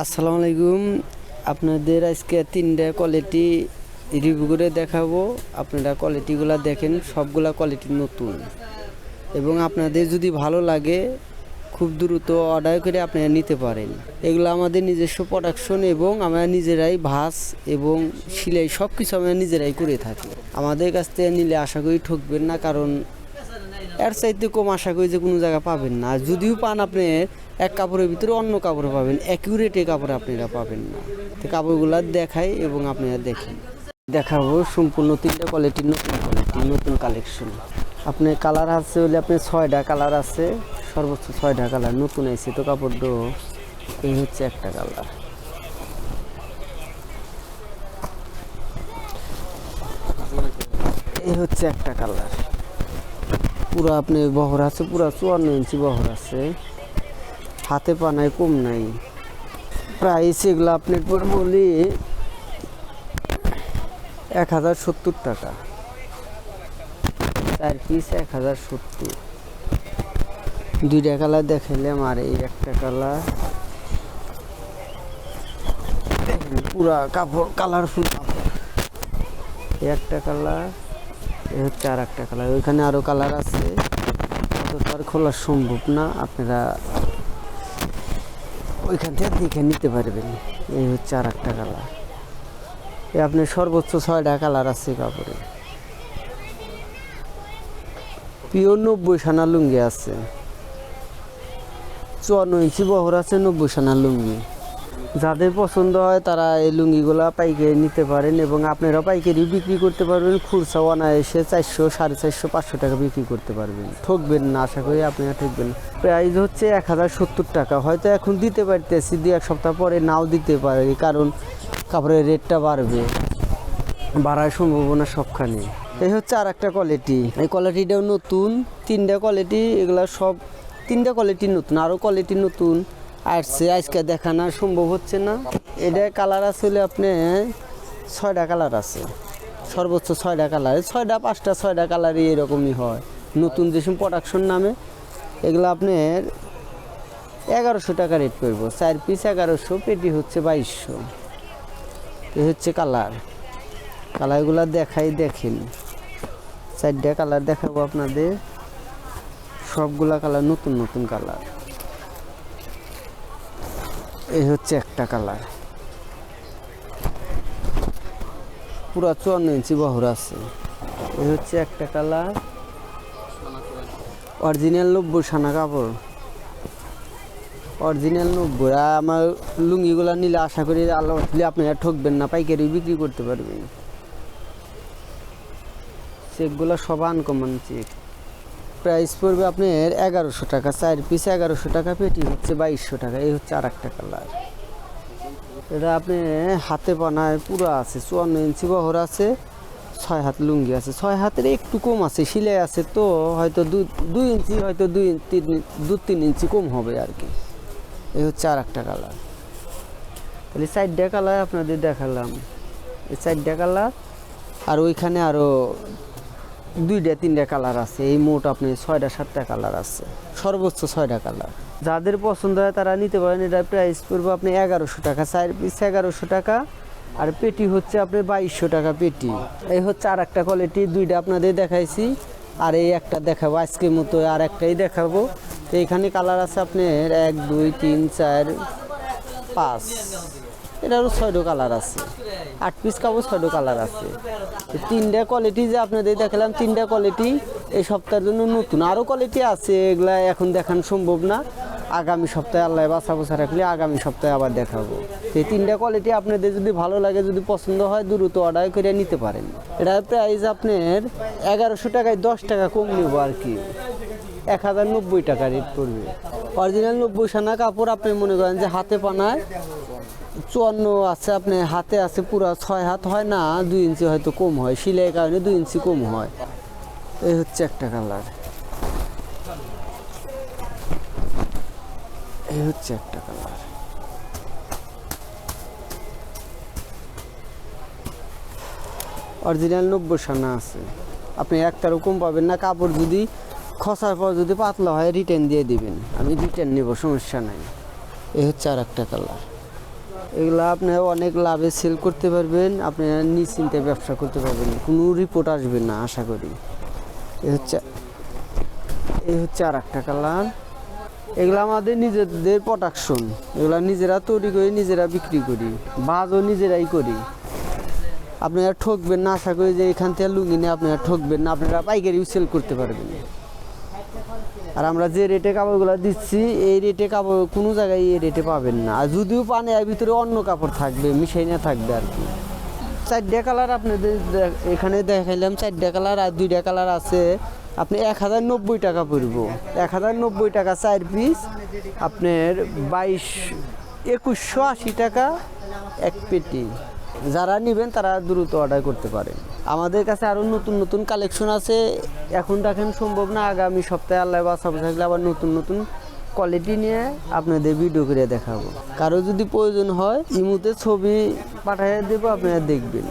আসসালামু আলাইকুম। আপনাদের আজকে তিনটা কোয়ালিটি রিভিউ করে দেখাবো। আপনারা কোয়ালিটিগুলো দেখেন, সবগুলা কোয়ালিটি নতুন। এবং আপনাদের যদি ভালো লাগে, খুব দ্রুত অর্ডার করে আপনারা নিতে পারেন। এগুলো আমাদের নিজস্ব প্রোডাকশন এবং আমরা নিজেরাই ভাস এবং সিলাই সব কিছু আমরা নিজেরাই করে থাকি। আমাদের কাছ থেকে নিলে আশা করি ঠকবেন না, কারণ এর চাইতে কম আশা করি যে কোনো জায়গা পাবেন না। যদিও পান আপনি এক কাপড়ের ভিতরে অন্য কাপড় পাবেন অ্যাকিউরেট এই কাপড় আপনারা পাবেন না। তো কাপড়গুলো দেখাই এবং আপনারা দেখেন। দেখাবো সম্পূর্ণ তিনটা কোয়ালিটির নতুন কোয়ালিটি নতুন কালেকশন আপনার কালার আছে হলে আপনি ছয়টা কালার আছে, সর্বোচ্চ ছয়টা কালার নতুন আইছে তো কাপড় এই হচ্ছে একটা কালার এই হচ্ছে একটা কালার পুরো আপনি বহর আছে, পুরো চুয়ান্ন ইঞ্চি বহর আছে। হাতে পানায় কম নাই। প্রাইস এগুলো আপনি পড়বলি এক হাজার সত্তর টাকা। চার পিস এক হাজার সত্তর। দুইটা কালার দেখাইলাম আর এই একটা কালার পুরা কাপড় কালারফুল কাপড়। একটা কালার এ হচ্ছে আর একটা কালার ওইখানে আরও কালার আছে। অত তো আর খোলা সম্ভব না। আপনারা ওইখান থেকে দেখে নিতে পারবেন। এই হচ্ছে আর একটা কালার এ আপনি সর্বোচ্চ ছয়টা কালার আছে কাপড়ে। পিওর নব্বই সানা লুঙ্গি আছে। চুয়ান্ন ইঞ্চি বহর আছে নব্বই সানা লুঙ্গি। যাদের পছন্দ হয় তারা এই লুঙ্গিগুলো পাইকারি নিতে পারেন এবং আপনারা পাইকারি বিক্রি করতে পারবেন খুচরা অনায়াসে চারশো, সাড়ে চারশো, পাঁচশো টাকা বিক্রি করতে পারবেন। ঠকবেন না, আশা করি আপনারা ঠকবেন। প্রাইস হচ্ছে এক হাজার সত্তর টাকা। হয়তো এখন দিতে পারতেছি, দু এক সপ্তাহ পরে নাও দিতে পারে, কারণ কাপড়ের রেটটা বাড়বে, বাড়ার সম্ভাবনা সবখানে। এই হচ্ছে আর একটা কোয়ালিটি এই কোয়ালিটিটাও নতুন, তিনটা কোয়ালিটি এগুলা সব তিনটা কোয়ালিটি নতুন আরও কোয়ালিটি নতুন। আসছে আজকে দেখানো সম্ভব হচ্ছে না। এটা কালার আসলে আপনি ছয়টা কালার আছে। সর্বোচ্চ ছয়টা কালার ছয়টা, পাঁচটা, ছয়টা কালারই এরকমই হয়। নতুন যেসব প্রোডাকশন নামে, এগুলো আপনার এগারোশো টাকা রেট করব চার পিস এগারোশো, পেটি হচ্ছে বাইশশো। এই হচ্ছে কালার কালারগুলো দেখাই দেখেন। চারটা কালার দেখাবো আপনাদের। সবগুলা কালার নতুন নতুন কালার এই হচ্ছে একটা কালার। পুরা চুয়ান্ন ইঞ্চি বহর আছে। এই হচ্ছে একটা কালার। অরিজিনাল নব্বই সানা কাপড়। অরিজিনাল নব্বই। আর আমার লুঙ্গিগুলো নিলে আশা করি আল্লাহ দিলে আপনারা ঠকবেন না, পাইকারি বিক্রি করতে পারবেন। চেকগুলো সব আনকমন চেক। প্রাইস পড়বে আপনার এগারোশো টাকা। চার পিস এগারোশো টাকা, পেটি হচ্ছে বাইশশো টাকা। এই হচ্ছে আর একটা কালার এটা আপনি হাতে বানায় পুরো আছে, চুয়ান্ন ইঞ্চি বহর আছে, ছয় হাত লুঙ্গি আছে। ছয় হাতের একটু কম আছে, সিলাই আছে তো হয়তো দুই ইঞ্চি, হয়তো দুই তিন দু তিন ইঞ্চি কম হবে আর কি। এই হচ্ছে আর একটা কালার তাহলে চারটা কালার আপনাদের দেখালাম। এই চারটা কালার আর ওইখানে আরও দুইটা, তিনটা কালার আছে। এই মোট আপনি ছয়টা, সাতটা কালার আছে। সর্বোচ্চ ছয়টা কালার যাদের পছন্দ হয় তারা নিতে পারেন। এটা প্রাইস পড়বে আপনি এগারোশো টাকা। চার পিস এগারোশো টাকা। আর পেটি হচ্ছে আপনি বাইশশো টাকা পেটি। এই হচ্ছে আর একটা কোয়ালিটি দুইটা আপনাদের দেখাইছি। আর এই একটা দেখাবো আজকের মতো। আর একটাই দেখাবো। তো এখানে কালার আছে আপনার এক, দুই, তিন, চার, পাঁচ। এটারও ছয়টো কালার আছে। আট পিস কাপড়, ছয়টো কালার আছে। তিনটা কোয়ালিটি যে আপনাদের দেখালাম, তিনটা কোয়ালিটি এই সপ্তাহের জন্য নতুন। আরও কোয়ালিটি আছে, এগুলা এখন দেখানো সম্ভব না। আগামী সপ্তাহে আল্লাহ বাসা বসা রাখলে আগামী সপ্তাহে আবার দেখাবো। এই তিনটা কোয়ালিটি আপনাদের যদি ভালো লাগে, যদি পছন্দ হয়, দ্রুত অর্ডার করে নিতে পারেন। এটা প্রাইস আপনার এগারোশো টাকায় দশ টাকা কম নেব আর কি। এক হাজার নব্বই টাকা রেট পড়বে। অরিজিনাল নব্বই সানা কাপড় আপনি মনে করেন যে হাতে পানায় চুয়ান্ন আছে, আপনি হাতে আছে পুরো ছয় হাত হয় না, দুই ইঞ্চি হয়তো কম হয়। সিলাইয়ের কারণে দুই ইঞ্চি কম হয়। এই হচ্ছে একটা কালার। এই হচ্ছে একটা কালার। অরিজিনাল নব্বই সানা আছে। আপনি একটারও কম পাবেন না, কাপড় যদি খসার পর যদি পাতলা হয় রিটার্ন দিয়ে দিবেন। আমি রিটার্ন নেব, সমস্যা নাই। এই হচ্ছে আর একটা কালার। এগুলো আপনি অনেক লাভে সেল করতে পারবেন, আপনি নিশ্চিন্তে ব্যবসা করতে পারবেন, কোনো রিপোর্ট আসবে না, আশা করি। এ হচ্ছে, এই হচ্ছে আর একটা কালার এগুলো আমাদের নিজেদের প্রোডাকশন এগুলো নিজেরা তৈরি করি, নিজেরা বিক্রি করি, বাজও নিজেরাই করি। আপনারা ঠকবেন না, আশা করি যে এখান থেকে লুঙ্গি নিয়ে আপনারা ঠকবেন না, আপনারা পাইকারিও সেল করতে পারবেন। আর আমরা যে রেটে কাপড়গুলো দিচ্ছি, এই রেটে কাপড় কোনো জায়গায় এই রেটে পাবেন না। আর যদিও পান এর ভিতরে অন্য কাপড় থাকবে মিশাই না থাকবে আর কি। চারটে কালার আপনাদের এখানে দেখাইলাম, চারটে কালার আর দুইটা কালার আছে। আপনি এক হাজার নব্বই টাকা পড়ব এক হাজার নব্বই টাকা চার পিস আপনার বাইশ, একুশশো আশি টাকা এক পেটি। যারা নেবেন তারা দ্রুত অর্ডার করতে পারেন। আমাদের কাছে আরও নতুন নতুন কালেকশন আছে। এখন দেখেন সম্ভব না, আগামী সপ্তাহে আল্লাহ বাসাবো থাকলে আবার নতুন নতুন কোয়ালিটি নিয়ে আপনাদের ভিডিও করে দেখাবো। কারও যদি প্রয়োজন হয়, ইমুতে ছবি পাঠাইয়া দেবো, আপনারা দেখবেন।